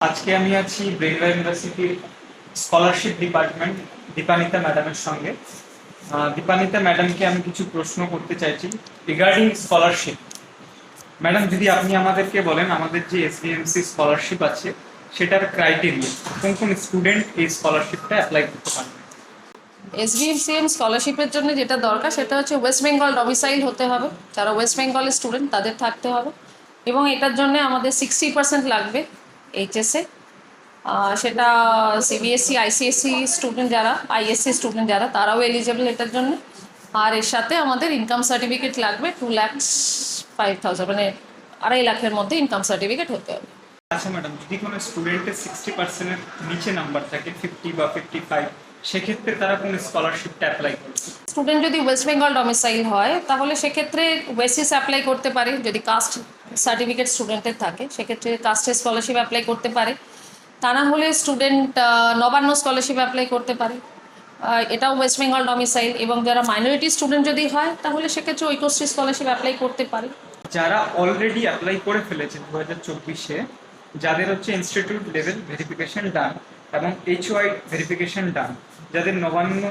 আজকে আমি আছি ব্রেনওয়া ইউনিভার্সিটির স্কলারশিপ ডিপার্টমেন্ট দীপানিতা ম্যাডামের সঙ্গে। দীপানিতা ম্যাডামকে আমি কিছু প্রশ্ন করতে চাইছি রিগার্ডিং স্কলারশিপ ম্যাডাম, যদি আপনি আমাদেরকে বলেন, আমাদের যে এসবিএমসি স্কলারশিপ আছে, সেটার ক্রাইটেরিয়া কোন কোন স্টুডেন্ট এই স্কলারশিপটা অ্যাপ্লাই করতে পারবে? এসবিএমসিএম স্কলারশিপের জন্য যেটা দরকার, সেটা হচ্ছে ওয়েস্ট বেঙ্গল ডমিসাইল হতে হবে। যারা ওয়েস্ট বেঙ্গলের স্টুডেন্ট তাদের থাকতে হবে। এবং এটার জন্য আমাদের সিক্সটি পার্সেন্ট লাগবে। এইচএসে সেটা সিবিএসসি আইসিএসসি স্টুডেন্ট যারা আইএসসি স্টুডেন্ট যারা তারাও এলিজেবল এটার জন্য। আর এর সাথে আমাদের ইনকাম সার্টিফিকেট লাগবে টু ল্যাক্স ফাইভ থাউজেন্ড মানে আড়াই লাখের মধ্যে ইনকাম সার্টিফিকেট হতে হবে। আচ্ছা ম্যাডাম যদি কোনো স্টুডেন্টের সিক্সটি পার্সেন্টের নিচে নাম্বার থাকে ফিফটি বা ফিফটি ফাইভ সেক্ষেত্রে তারা কোন স্কলারশিপটা অ্যাপ্লাই করবে? স্টুডেন্ট যদি ওয়েস্ট বেঙ্গল ডমিসাইল হয় তাহলে সেক্ষেত্রে ওয়েসিস অ্যাপ্লাই করতে পারে। যদি কাস্ট সার্টিফিকেট স্টুডেন্টের থাকে, সেক্ষেত্রে কাস্টের স্কলারশিপ অ্যাপ্লাই করতে পারে। তা না হলে স্টুডেন্ট নবান্ন স্কলারশিপ অ্যাপ্লাই করতে পারে। এটাও ওয়েস্ট বেঙ্গল ডমিসাইল এবং যারা মাইনরিটি স্টুডেন্ট যদি হয়, তাহলে সেক্ষেত্রে ঐক্যশ্রী স্কলারশিপ অ্যাপ্লাই করতে পারে। যারা অলরেডি অ্যাপ্লাই করে ফেলেছে দু হাজার চব্বিশে, যাদের হচ্ছে ইনস্টিটিউট লেভেল ভেরিফিকেশন ডান এবং এইচ ওয়াই ভেরিফিকেশন ডান যাদের নবান্ন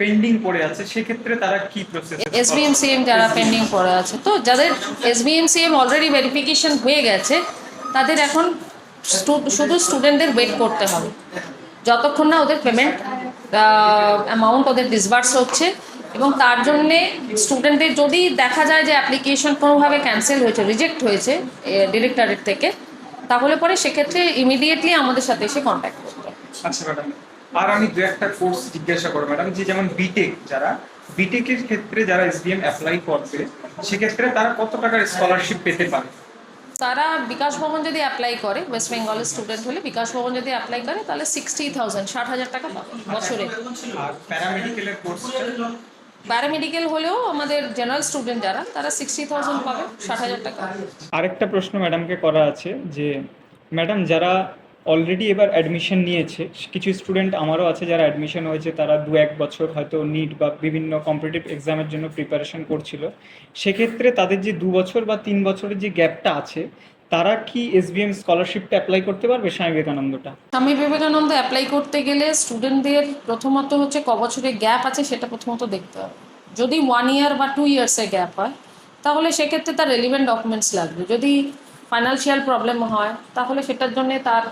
পেন্ডিং পড়ে আছে সেক্ষেত্রে তারা কি প্রসেস এসবিএমসিএম যারা পেন্ডিং পড়ে আছে তো যাদের এসবিএমসিএম অলরেডি ভেরিফিকেশন হয়ে গেছে তাদের এখন শুধু স্টুডেন্টদের ওয়েট করতে হবে। যতক্ষণ না ওদের পেমেন্ট অ্যামাউন্ট ওদের ডিসবার্স হচ্ছে এবং তার জন্যে স্টুডেন্টদের যদি দেখা যায় যে অ্যাপ্লিকেশন কোনোভাবে ক্যান্সেল হয়েছে রিজেক্ট হয়েছে ডিরেক্টরের থেকে তাহলে পরে সেক্ষেত্রে ইমিডিয়েটলি আমাদের সাথে এসে কন্ট্যাক্ট করতে। আচ্ছা ম্যাডাম আর আমি দু একটা কোর্স জিজ্ঞাসা করব ম্যাডাম যে যেমন বিটেক যারা বিটেকের ক্ষেত্রে যারা এসবিএম অ্যাপ্লাই করবে সেক্ষেত্রে তারা কত টাকার স্কলারশিপ পেতে পারে? তারা বিকাশ ভবন যদি অ্যাপ্লাই করে ওয়েস্ট বেঙ্গলের স্টুডেন্ট হলে বিকাশ ভবন যদি অ্যাপ্লাই করে তাহলে সিক্সটি থাউজেন্ড ষাট হাজার টাকা পাবে বছরে। আর প্যারামেডিকেলের কোর্সটা প্যারামেডিক্যাল হলেও আমাদের জেনারেল স্টুডেন্ট যারা তারা সিক্সটি থাউজেন্ড পাবে ষাট হাজার টাকা। আরেকটা প্রশ্ন ম্যাডামকে করা আছে যে ম্যাডাম যারা অলরেডি এবার অ্যাডমিশন নিয়েছে। কিছু স্টুডেন্ট আমারও আছে যারা অ্যাডমিশন হয়েছে, তারা দু এক বছর হয়তো নিট বা বিভিন্ন কম্পিটিটিভ এক্সামের জন্য প্রিপারেশন করছিল। সেক্ষেত্রে তাদের যে দু বছর বা তিন বছরের যে গ্যাপটা আছে, তারা কি এসবিএম স্কলারশিপটা অ্যাপ্লাই করতে পারবে স্বামী বিবেকানন্দটা? স্বামী বিবেকানন্দ অ্যাপ্লাই করতে গেলে স্টুডেন্টদের প্রথমত হচ্ছে ক বছরের গ্যাপ আছে, সেটা প্রথমত দেখতে হবে। যদি ওয়ান ইয়ার বা টু ইয়ার্সের গ্যাপ হয়, তাহলে সেক্ষেত্রে তার রেলিভেন্ট ডকুমেন্টস লাগবে। যদি ফাইন্যান্সিয়াল প্রবলেম হয়, তাহলে সেটার জন্য তার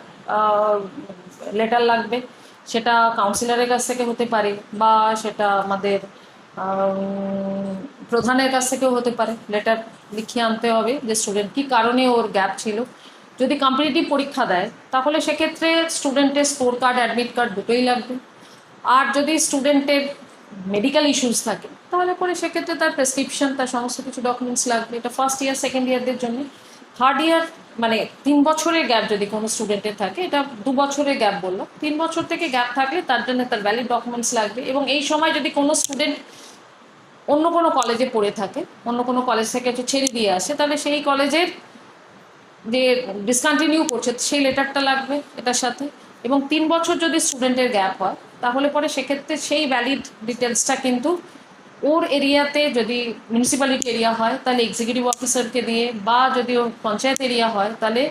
লেটার লাগবে। সেটা কাউন্সিলরের কাছ থেকে হতে পারে বা সেটা আমাদের প্রধানের কাছ থেকেও হতে পারে। লেটার লিখিয়ে আনতে হবে যে স্টুডেন্ট কী কারণে ওর গ্যাপ ছিল। যদি কম্পিটিটিভ পরীক্ষা দেয়, তাহলে সেক্ষেত্রে স্টুডেন্টের স্কোর কার্ড অ্যাডমিট কার্ড দুটোই লাগবে। আর যদি স্টুডেন্টের মেডিকেল ইস্যুস থাকে, তাহলে পরে সেক্ষেত্রে তার প্রেসক্রিপশন তার সমস্ত কিছু ডকুমেন্টস লাগবে। এটা ফার্স্ট ইয়ার সেকেন্ড ইয়ারদের জন্য। থার্ড ইয়ার মানে তিন বছরের গ্যাপ যদি কোনো স্টুডেন্টের থাকে, এটা দু বছরের গ্যাপ বলল। তিন বছর থেকে গ্যাপ থাকলে তার জন্য তার ভ্যালিড ডকুমেন্টস লাগবে এবং এই সময় যদি কোনো স্টুডেন্ট অন্য কোনো কলেজে পড়ে থাকে, অন্য কোনো কলেজ থেকে হচ্ছে ছেড়ে দিয়ে আসে, তাহলে সেই কলেজের যে ডিসকন্টিনিউ করছে, সেই লেটারটা লাগবে এটার সাথে। এবং তিন বছর যদি স্টুডেন্টের গ্যাপ হয়, তাহলে পরে সেক্ষেত্রে সেই ভ্যালিড ডিটেলসটা কিন্তু ওর এরিয়াতে যদি মিউনিসিপ্যালিটি এরিয়া হয় তাহলে এক্সিকিউটিভ অফিসারকে দিয়ে বা যদি ওর পঞ্চায়েত এরিয়া হয় তাহলে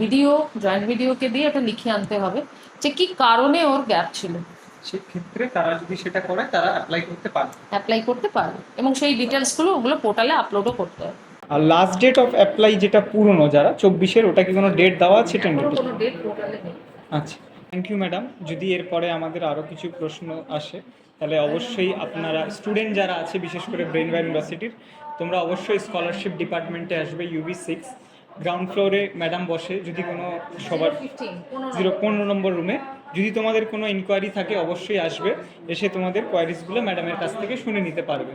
বিডিও জয়েন্ট বিডিওকে দিয়ে ওটা লিখে আনতে হবে যে কি কারণে ওর গ্যাপ ছিল। সেক্ষেত্রে তারা যদি সেটা করে তারা অ্যাপ্লাই করতে পারবে। অ্যাপ্লাই করতে পারবে এবং সেই ডিটেলসগুলো ওগুলো পোর্টালে আপলোডও করতে হবে। আর লাস্ট ডেট অফ অ্যাপ্লাই যেটা পুরনো যারা চব্বিশের ওটা কি কোনো ডেট দেওয়া আছে? কোনো ডেট পোর্টালে নেই। আচ্ছা। থ্যাংক ইউ ম্যাডাম যদি এরপরে আমাদের আরও কিছু প্রশ্ন আসে তাহলে অবশ্যই আপনারা স্টুডেন্ট যারা আছে, বিশেষ করে ব্রেন ইউনিভার্সিটির তোমরা অবশ্যই স্কলারশিপ ডিপার্টমেন্টে আসবে ইউবি সিক্স গ্রাউন্ড ফ্লোরে ম্যাডাম বসে, যদি কোনো সবার জিরো পনেরো নম্বর রুমে যদি তোমাদের কোনো ইনকোয়ারি থাকে, অবশ্যই আসবে। এসে তোমাদের কোয়ারিজগুলো ম্যাডামের কাছ থেকে শুনে নিতে পারবে।